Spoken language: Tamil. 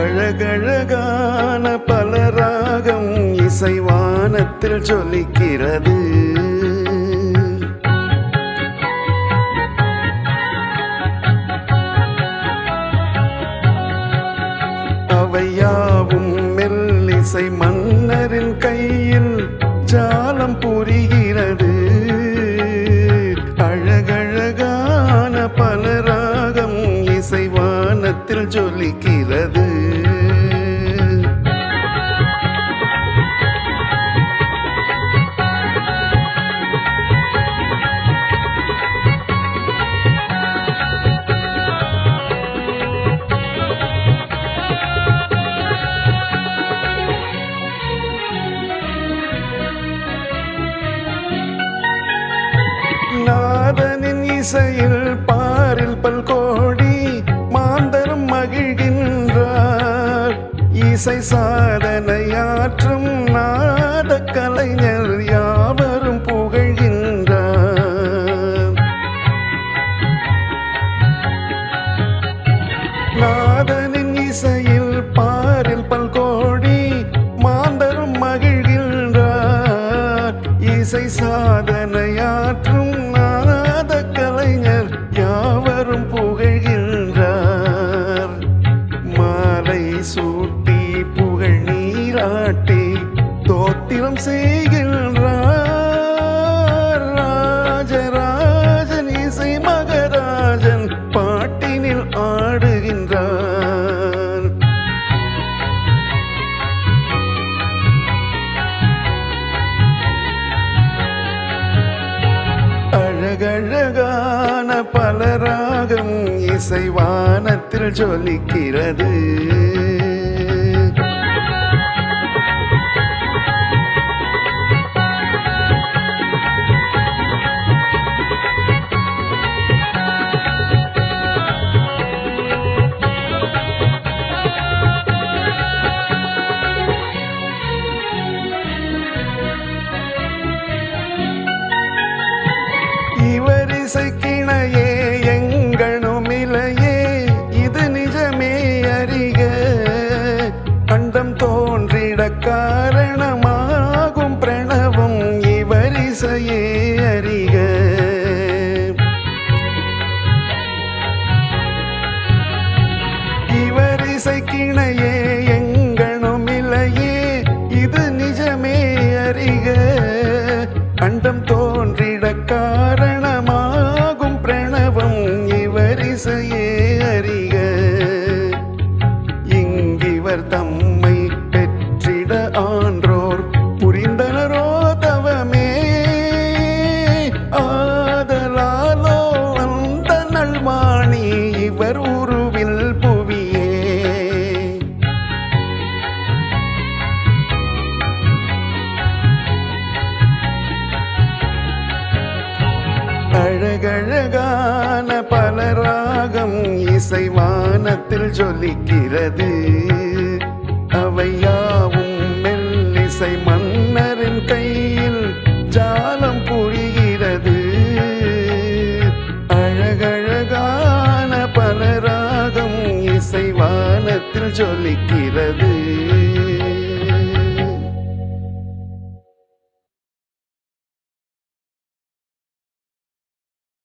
அழகழகான பல ராகம் இசைவானத்தில் சொல்லிக்கிறது அவையாவும் மெல்லிசை மன்னரின் கையில் ஜாலம் புரிகிறது. அழகழகான பல ராகம் இசைவானத்தில் ஜொலிக்கிறது நாதனின் இசையில் பாரில் பல்கோடி மாந்தரும் மகிழ்கின்றார். இசை சாதனையாற்றும் நாத கலைஞர் யாவரும் புகழ்கின்றார். நாதனின் இசையில் பாரில் பல்கோடி மாந்தரும் மகிழ்கின்றார். இசை சாதனையாற்றும் பலரான பல ராகம் இசைவானத்தில் ஜொலிக்கிறது. அறிக. இவர் இசைக்கிணையே எங்கனும் இல்லையே இது நிஜமே அறிக. அண்டம் தோன்றிட காரணமாகும் பிரணவம் இவர் இசையே அறிக. இங்கிவர் தம்மை பெற்றிட ஆன்ற இவர் உருவில் புவியே. அழகழகான பல ராகம் இசைவானத்தில் ஜொலிக்கிறது. அவையா அழகழகான பல ஜொலிக்கிறது